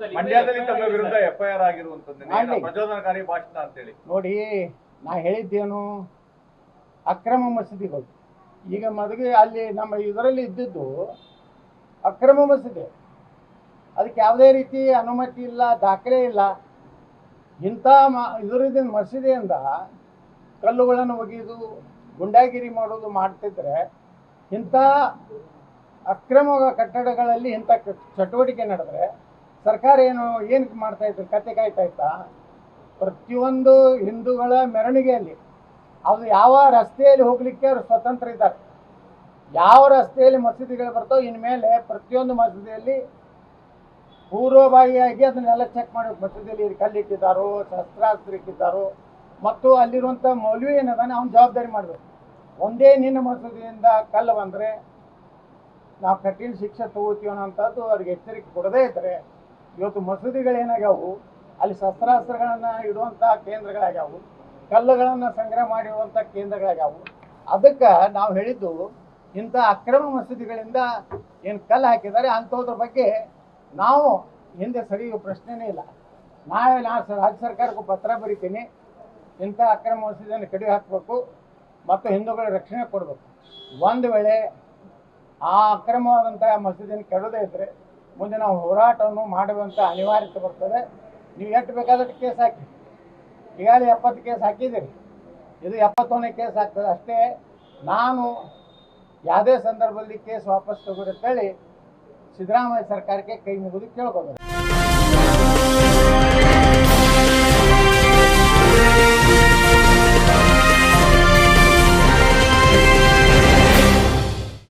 ಮಂಡ್ಯದಲ್ಲಿ ತಮ್ಮ ವಿರುದ್ಧ ಎಫ್ಐಆರ್ ಆಗಿರುವಂತದ್ದು ಮಾಡ್ಲಿ. ಪ್ರಚೋದನಕಾರಿ ಭಾಷಣ ಅಂತೇಳಿ. ನೋಡಿ ನಾ ಹೇಳಿದ್ದೇನು ಅಕ್ರಮ ಮಸೀದಿಗಳು ಈಗ ಮದುವೆ ಅಲ್ಲಿ ನಮ್ಮ ಇದರಲ್ಲಿ ಇದ್ದಿದ್ದು ಅಕ್ರಮ ಮಸೀದಿ. ಅದಕ್ಕೆ ಯಾವುದೇ ರೀತಿ ಅನುಮತಿ ಇಲ್ಲ ದಾಖಲೆ ಇಲ್ಲ. ಇಂಥ ಮ ಇದರಿಂದ ಮಸೀದಿಯಿಂದ ಕಲ್ಲುಗಳನ್ನು ಒಗೆಯೋದು ಗುಂಡಾಗಿರಿ ಮಾಡೋದು ಮಾಡ್ತಿದ್ರೆ ಇಂಥ ಅಕ್ರಮ ಕಟ್ಟಡಗಳಲ್ಲಿ ಇಂಥ ಚಟುವಟಿಕೆ ನಡೆದ್ರೆ ಸರ್ಕಾರ ಏನು ಏನಕ್ಕೆ ಮಾಡ್ತಾ ಇದ್ರು? ಕತೆ ಕಾಯ್ತಾ ಇತ್ತಾ? ಪ್ರತಿಯೊಂದು ಹಿಂದೂಗಳ ಮೆರವಣಿಗೆಯಲ್ಲಿ ಅದು ಯಾವ ರಸ್ತೆಯಲ್ಲಿ ಹೋಗ್ಲಿಕ್ಕೆ ಅವರು ಸ್ವತಂತ್ರ ಇದ್ದಾರೆ. ಯಾವ ರಸ್ತೆಯಲ್ಲಿ ಮಸೀದಿಗಳು ಬರ್ತಾವೆ, ಇನ್ಮೇಲೆ ಪ್ರತಿಯೊಂದು ಮಸೀದಿಯಲ್ಲಿ ಪೂರ್ವಭಾವಿಯಾಗಿ ಅದನ್ನೆಲ್ಲ ಚೆಕ್ ಮಾಡಬೇಕು. ಮಸೀದಿಯಲ್ಲಿ ಕಲ್ಲಿಟ್ಟಿದ್ದಾರೋ, ಶಸ್ತ್ರಾಸ್ತ್ರ ಇಟ್ಟಿದ್ದಾರೋ, ಮತ್ತು ಅಲ್ಲಿರುವಂಥ ಮೌಲ್ಯ ಏನದಾನೆ ಅವ್ನ ಜವಾಬ್ದಾರಿ ಮಾಡಬೇಕು. ಒಂದೇ ನಿನ್ನ ಮಸೂದಿಯಿಂದ ಕಲ್ಲು ಬಂದರೆ, ನಾವು ಕಠಿಣ ಶಿಕ್ಷೆ ತಗೋತೀವಿ ಅನ್ನೋಂಥದ್ದು ಅವ್ರಿಗೆ ಎಚ್ಚರಿಕೆ ಕೊಡದೇ ಇದ್ದರೆ ಇವತ್ತು ಮಸೂದಿಗಳೇನಾಗ್ಯಾವು, ಅಲ್ಲಿ ಶಸ್ತ್ರಾಸ್ತ್ರಗಳನ್ನು ಇಡುವಂಥ ಕೇಂದ್ರಗಳಾಗ್ಯಾವು, ಕಲ್ಲುಗಳನ್ನು ಸಂಗ್ರಹ ಮಾಡಿರುವಂಥ ಕೇಂದ್ರಗಳಾಗ್ಯಾವು. ಅದಕ್ಕೆ ನಾವು ಹೇಳಿದ್ದು, ಇಂಥ ಅಕ್ರಮ ಮಸೂದಿಗಳಿಂದ ಏನು ಕಲ್ಲು ಹಾಕಿದ್ದಾರೆ ಅಂಥದ್ರ ಬಗ್ಗೆ ನಾವು ಹಿಂದೆ ಸರಿಯುವ ಪ್ರಶ್ನೆನೇ ಇಲ್ಲ. ನಾಳೆ ನಾನು ರಾಜ್ಯ ಸರ್ಕಾರಕ್ಕೂ ಪತ್ರ ಬರಿತೀನಿ, ಇಂಥ ಅಕ್ರಮ ಮಸೂದಿಯನ್ನು ಕಡಿ ಹಾಕಬೇಕು ಮತ್ತು ಹಿಂದೂಗಳ ರಕ್ಷಣೆ ಕೊಡಬೇಕು. ಒಂದು ವೇಳೆ ಆ ಅಕ್ರಮವಾದಂಥ ಮಸೂದಿಯನ್ನು ಕೆಡೋದೇ ಇದ್ದರೆ ಮುಂದೆ ನಾವು ಹೋರಾಟವನ್ನು ಮಾಡುವಂಥ ಅನಿವಾರ್ಯತೆ ಬರ್ತದೆ. ನೀವು ಎಷ್ಟು ಬೇಕಾದಷ್ಟು ಕೇಸ್ ಹಾಕಿ. ಈಗಾಗಲೇ ಎಪ್ಪತ್ತು ಕೇಸ್ ಹಾಕಿದ್ದೀರಿ. ಇದು ಎಪ್ಪತ್ತೊಂದನೇ ಕೇಸ್ ಆಗ್ತದೆ ಅಷ್ಟೇ. ನಾನು ಯಾವುದೇ ಸಂದರ್ಭದಲ್ಲಿ ಕೇಸ್ ವಾಪಸ್ ತಗೊಳ್ಳಂತೇಳಿ ಸಿದ್ದರಾಮಯ್ಯ ಸರ್ಕಾರಕ್ಕೆ ಕೈ ಮುಗಿದು ಕೇಳ್ಕೊಬೇಕು